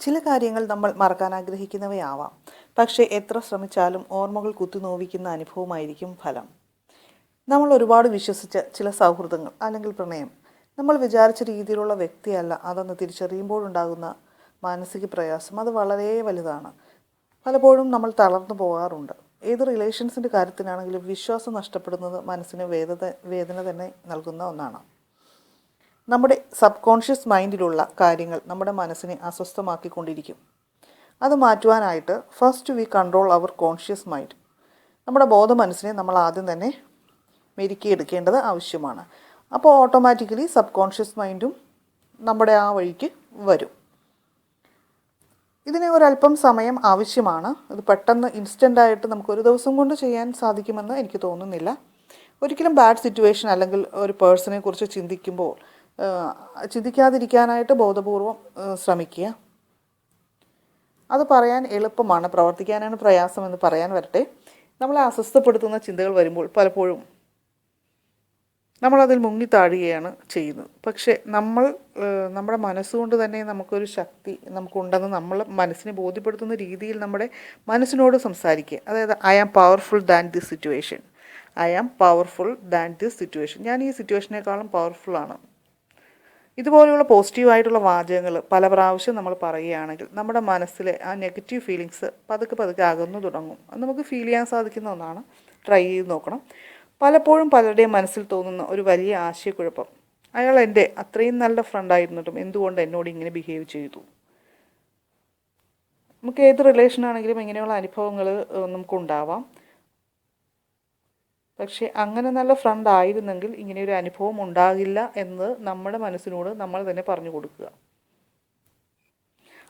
ചില കാര്യങ്ങൾ നമ്മൾ മറക്കാൻ ആഗ്രഹിക്കുന്നവയാവാം. പക്ഷേ എത്ര ശ്രമിച്ചാലും ഓർമ്മകൾ കുത്തിനോവിക്കുന്ന അനുഭവമായിരിക്കും ഫലം. നമ്മൾ ഒരുപാട് വിശ്വസിച്ച ചില സൗഹൃദങ്ങൾ അല്ലെങ്കിൽ പ്രണയം നമ്മൾ വിചാരിച്ച രീതിയിലുള്ള വ്യക്തിയല്ല അതെന്ന് തിരിച്ചറിയുമ്പോഴുണ്ടാകുന്ന മാനസിക പ്രയാസം അത് വളരെ വലുതാണ്. പലപ്പോഴും നമ്മൾ തളർന്നു പോകാറുണ്ട്. ഏത് റിലേഷൻസിന്റെ കാര്യത്തിനാണെങ്കിലും വിശ്വാസം നഷ്ടപ്പെടുന്നത് മനസ്സിന് വേദന വേദന തന്നെ നൽകുന്ന ഒന്നാണ്. നമ്മുടെ സബ് കോൺഷ്യസ് മൈൻഡിലുള്ള കാര്യങ്ങൾ നമ്മുടെ മനസ്സിനെ അസ്വസ്ഥമാക്കിക്കൊണ്ടിരിക്കും. അത് മാറ്റുവാനായിട്ട് first we control our conscious mind നമ്മുടെ ബോധ മനസ്സിനെ നമ്മൾ ആദ്യം തന്നെ മെരുക്കിയെടുക്കേണ്ടത് ആവശ്യമാണ്. അപ്പോൾ ഓട്ടോമാറ്റിക്കലി സബ് കോൺഷ്യസ് മൈൻഡും നമ്മുടെ ആ വഴിക്ക് വരും. ഇതിന് ഒരല്പം സമയം ആവശ്യമാണ്. ഇത് പെട്ടെന്ന് ഇൻസ്റ്റന്റായിട്ട് നമുക്ക് ഒരു ദിവസം കൊണ്ട് ചെയ്യാൻ സാധിക്കുമെന്ന് എനിക്ക് തോന്നുന്നില്ല. ഒരിക്കലും ബാഡ് സിറ്റുവേഷൻ അല്ലെങ്കിൽ ഒരു പേഴ്സണെ കുറിച്ച് ചിന്തിക്കുമ്പോൾ ചിന്തിക്കാതിരിക്കാനായിട്ട് ബോധപൂർവം ശ്രമിക്കുക. അത് പറയാൻ എളുപ്പമാണ്. പ്രവർത്തിക്കാനാണ് പ്രയാസമെന്ന് പറയാൻ വരട്ടെ. നമ്മളെ അസ്വസ്ഥപ്പെടുത്തുന്ന ചിന്തകൾ വരുമ്പോൾ പലപ്പോഴും നമ്മളതിൽ മുങ്ങിത്താഴുകയാണ് ചെയ്യുന്നത്. പക്ഷേ നമ്മൾ നമ്മുടെ മനസ്സുകൊണ്ട് തന്നെ നമുക്കൊരു ശക്തി നമുക്കുണ്ടെന്ന് നമ്മൾ മനസ്സിനെ ബോധ്യപ്പെടുത്തുന്ന രീതിയിൽ നമ്മുടെ മനസ്സിനോട് സംസാരിക്കുക. അതായത് I am powerful than this situation I am powerful than this situation ഞാൻ ഈ സിറ്റുവേഷനേക്കാളും പവർഫുള്ളാണ് ഇതുപോലെയുള്ള പോസിറ്റീവായിട്ടുള്ള വാചകങ്ങൾ പല പ്രാവശ്യം നമ്മൾ പറയുകയാണെങ്കിൽ നമ്മുടെ മനസ്സിലെ ആ നെഗറ്റീവ് ഫീലിങ്സ് പതുക്കെ പതുക്കെ അകന്നു തുടങ്ങും. അത് നമുക്ക് ഫീൽ ചെയ്യാൻ സാധിക്കുന്ന ഒന്നാണ്. ട്രൈ ചെയ്ത് നോക്കണം. പലപ്പോഴും പലരുടെയും മനസ്സിൽ തോന്നുന്ന ഒരു വലിയ ആശയക്കുഴപ്പം. അയാൾ എന്റെ അത്രയും നല്ല ഫ്രണ്ടായിരുന്നിട്ടും എന്തുകൊണ്ട് എന്നോട് ഇങ്ങനെ ബിഹേവ് ചെയ്തു? നമുക്ക് ഏത് റിലേഷനാണെങ്കിലും ഇങ്ങനെയുള്ള അനുഭവങ്ങൾ നമുക്കുണ്ടാവാം. പക്ഷേ അങ്ങനെ നല്ല ഫ്രണ്ട് ആയിരുന്നെങ്കിൽ ഇങ്ങനെ ഒരു അനുഭവം ഉണ്ടാകില്ല എന്ന് നമ്മുടെ മനസ്സിനോട് നമ്മൾ തന്നെ പറഞ്ഞു കൊടുക്കുക.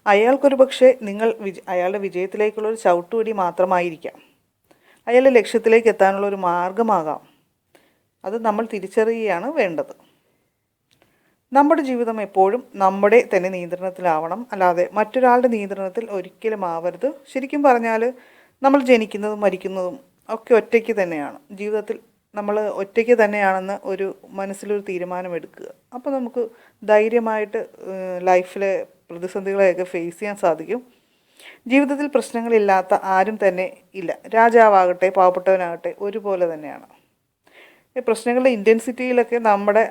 അയാൾക്കൊരു പക്ഷേ നിങ്ങൾ വിജ അയാളുടെ വിജയത്തിലേക്കുള്ള ഒരു ചവിട്ടുപടി മാത്രമായിരിക്കാം. അയാളുടെ ലക്ഷ്യത്തിലേക്ക് എത്താനുള്ള ഒരു മാർഗമാകാം. അത് നമ്മൾ തിരിച്ചറിയുകയാണ് വേണ്ടത്. നമ്മുടെ ജീവിതം എപ്പോഴും നമ്മുടെ തന്നെ നിയന്ത്രണത്തിലാവണം. അല്ലാതെ മറ്റൊരാളുടെ നിയന്ത്രണത്തിൽ ഒരിക്കലും ആവരുത്. ശരിക്കും പറഞ്ഞാൽ നമ്മൾ ജനിക്കുന്നതും മരിക്കുന്നതും ഒക്കെ ഒറ്റയ്ക്ക് തന്നെയാണ്. ജീവിതത്തിൽ നമ്മൾ ഒറ്റയ്ക്ക് തന്നെയാണെന്ന് ഒരു മനസ്സിലൊരു തീരുമാനമെടുക്കുക. അപ്പോൾ നമുക്ക് ധൈര്യമായിട്ട് ലൈഫിലെ പ്രതിസന്ധികളെയൊക്കെ ഫേസ് ചെയ്യാൻ സാധിക്കും. ജീവിതത്തിൽ പ്രശ്നങ്ങളില്ലാത്ത ആരും തന്നെ ഇല്ല. രാജാവാകട്ടെ പാവപ്പെട്ടവനാകട്ടെ ഒരുപോലെ തന്നെയാണ്. ഈ പ്രശ്നങ്ങളുടെ ഇന്റൻസിറ്റിയിലൊക്കെ നമ്മുടെ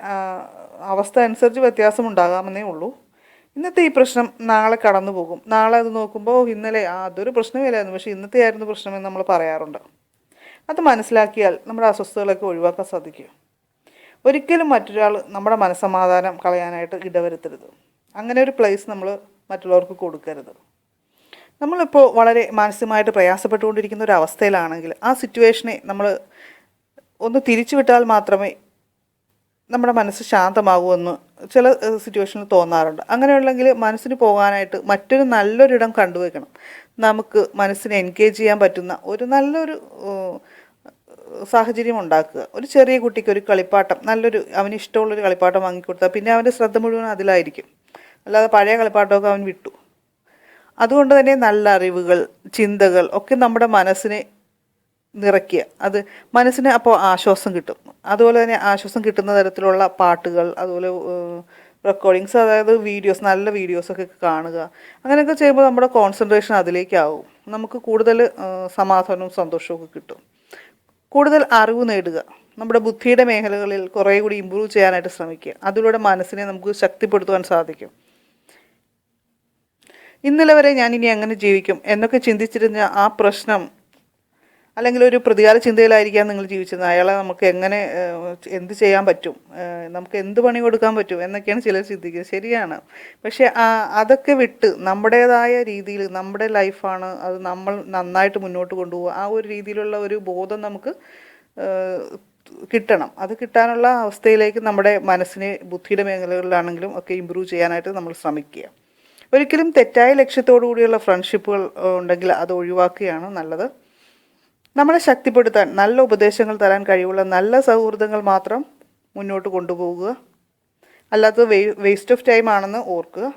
അവസ്ഥ അനുസരിച്ച് വ്യത്യാസം ഉണ്ടാകാമെന്നേ ഉള്ളൂ. ഇന്നത്തെ ഈ പ്രശ്നം നാളെ കടന്നു പോകും നാളെ അത് നോക്കുമ്പോൾ ഇന്നലെ അതൊരു പ്രശ്നമില്ലായിരുന്നു പക്ഷേ ഇന്നത്തെ ആയിരുന്നു പ്രശ്നമെന്ന് നമ്മൾ പറയാറുണ്ട്. അത് മനസ്സിലാക്കിയാൽ നമ്മുടെ അസ്വസ്ഥതകളൊക്കെ ഒഴിവാക്കാൻ സാധിക്കും. ഒരിക്കലും മറ്റൊരാൾ നമ്മുടെ മനസ്സമാധാനം കളയാനായിട്ട് ഇടവരുത്തരുത്. അങ്ങനെ ഒരു പ്ലേസ് നമ്മൾ മറ്റുള്ളവർക്ക് കൊടുക്കരുത്. നമ്മളിപ്പോൾ വളരെ മാനസികമായിട്ട് പ്രയാസപ്പെട്ടുകൊണ്ടിരിക്കുന്ന ഒരു അവസ്ഥയിലാണെങ്കിൽ ആ സിറ്റുവേഷനെ നമ്മൾ ഒന്ന് തിരിച്ചു വിട്ടാൽ മാത്രമേ നമ്മുടെ മനസ്സ് ശാന്തമാകുമെന്ന് ചില സിറ്റുവേഷനിൽ തോന്നാറുണ്ട്. അങ്ങനെയുള്ളെങ്കിൽ മനസ്സിന് പോകാനായിട്ട് മറ്റൊരു നല്ലൊരിടം കണ്ടുവെക്കണം. നമുക്ക് മനസ്സിനെ എൻഗേജ് ചെയ്യാൻ പറ്റുന്ന ഒരു നല്ലൊരു സാഹചര്യം ഉണ്ടാക്കുക ഒരു ചെറിയ കുട്ടിക്ക് ഒരു കളിപ്പാട്ടം നല്ലൊരു അവന് ഇഷ്ടമുള്ളൊരു കളിപ്പാട്ടം വാങ്ങിക്കൊടുത്താൽ പിന്നെ അവന്റെ ശ്രദ്ധ മുഴുവൻ അതിലായിരിക്കും. അല്ലാതെ പഴയ കളിപ്പാട്ടമൊക്കെ അവൻ വിട്ടു. അതുകൊണ്ട് തന്നെ നല്ല അറിവുകൾ ചിന്തകൾ ഒക്കെ നമ്മുടെ മനസ്സിനെ നിറയ്ക്കുക. അത് മനസ്സിന് അപ്പോൾ ആശ്വാസം കിട്ടും. അതുപോലെ തന്നെ ആശ്വാസം കിട്ടുന്ന തരത്തിലുള്ള പാട്ടുകൾ അതുപോലെ റെക്കോർഡിങ്സ് അതായത് വീഡിയോസ് നല്ല വീഡിയോസൊക്കെ കാണുക. അങ്ങനെയൊക്കെ ചെയ്യുമ്പോൾ നമ്മുടെ കോൺസെൻട്രേഷൻ അതിലേക്കാവും. നമുക്ക് കൂടുതൽ സമാധാനവും സന്തോഷവും ഒക്കെ കിട്ടും. കൂടുതൽ അറിവ് നേടുക. നമ്മുടെ ബുദ്ധിയുടെ മേഖലകളിൽ കുറേ കൂടി ഇമ്പ്രൂവ് ചെയ്യാനായിട്ട് ശ്രമിക്കുക. അതിലൂടെ മനസ്സിനെ നമുക്ക് ശക്തിപ്പെടുത്തുവാൻ സാധിക്കും. ഇന്നലെ വരെ ഞാൻ ഇനി എങ്ങനെ ജീവിക്കും എന്നൊക്കെ ചിന്തിച്ചിരുന്ന ആ പ്രശ്നം അല്ലെങ്കിൽ ഒരു പ്രതികാര ചിന്തയിലായിരിക്കാം നിങ്ങൾ ജീവിച്ചത്. അയാളെ നമുക്ക് എങ്ങനെ എന്ത് ചെയ്യാൻ പറ്റും? നമുക്ക് എന്ത് പണി കൊടുക്കാൻ പറ്റും എന്നൊക്കെയാണ് ചിലർ ചിന്തിക്കുന്നത് ശരിയാണ്. പക്ഷേ അതൊക്കെ വിട്ട് നമ്മുടേതായ രീതിയിൽ നമ്മുടെ ലൈഫാണ് അത് നമ്മൾ നന്നായിട്ട് മുന്നോട്ട് കൊണ്ടുപോകുക ആ ഒരു രീതിയിലുള്ള ഒരു ബോധം നമുക്ക് കിട്ടണം. അത് കിട്ടാനുള്ള അവസ്ഥയിലേക്ക് നമ്മുടെ മനസ്സിനെ ബുദ്ധിയുടെ മേഖലകളിലാണെങ്കിലും ഒക്കെ ഇമ്പ്രൂവ് ചെയ്യാനായിട്ട് നമ്മൾ ശ്രമിക്കുക. ഒരിക്കലും തെറ്റായ ലക്ഷ്യത്തോടു കൂടിയുള്ള ഫ്രണ്ട്ഷിപ്പുകൾ ഉണ്ടെങ്കിൽ അത് ഒഴിവാക്കുകയാണ് നല്ലത്. നമ്മളെ ശക്തിപ്പെടുത്താൻ നല്ല ഉപദേശങ്ങൾ തരാൻ കഴിവുള്ള നല്ല സൗഹൃദങ്ങൾ മാത്രം മുന്നോട്ട് കൊണ്ടുപോകുക അല്ലാത്തത് വേ വേസ്റ്റ് ഓഫ് ടൈം ആണെന്ന് ഓർക്കുക.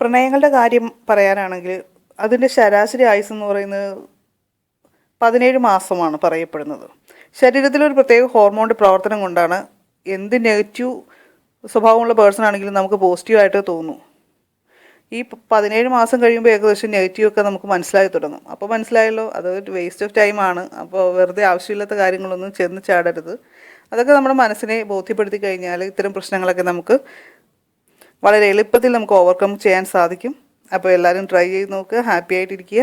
പ്രണയങ്ങളുടെ കാര്യം പറയാനാണെങ്കിൽ അതിന്റെ ശരാശരി ആയുസ് എന്ന് പറയുന്നത് പതിനേഴ് മാസമാണ് പറയപ്പെടുന്നത്. ശരീരത്തിലൊരു പ്രത്യേക ഹോർമോണിന്റെ പ്രവർത്തനം കൊണ്ടാണ് എന്ത് നെഗറ്റീവ് സ്വഭാവമുള്ള പേഴ്സൺ ആണെങ്കിലും നമുക്ക് പോസിറ്റീവായിട്ട് തോന്നും. ഈ പതിനേഴ് മാസം കഴിയുമ്പോൾ ഏകദേശം നെഗറ്റീവ് ഒക്കെ നമുക്ക് മനസ്സിലായി തുടങ്ങും. അപ്പോൾ മനസ്സിലായല്ലോ അത് വേസ്റ്റ് ഓഫ് ടൈമാണ് അപ്പോൾ വെറുതെ ആവശ്യമില്ലാത്ത കാര്യങ്ങളൊന്നും ചെന്ന് ചാടരുത്. അതൊക്കെ നമ്മുടെ മനസ്സിനെ ബോധ്യപ്പെടുത്തി കഴിഞ്ഞാൽ ഇത്തരം പ്രശ്നങ്ങളൊക്കെ നമുക്ക് വളരെ എളുപ്പത്തിൽ നമുക്ക് ഓവർകം ചെയ്യാൻ സാധിക്കും. അപ്പോൾ എല്ലാവരും ട്രൈ ചെയ്ത് നോക്കുക ഹാപ്പി ആയിട്ടിരിക്കുക.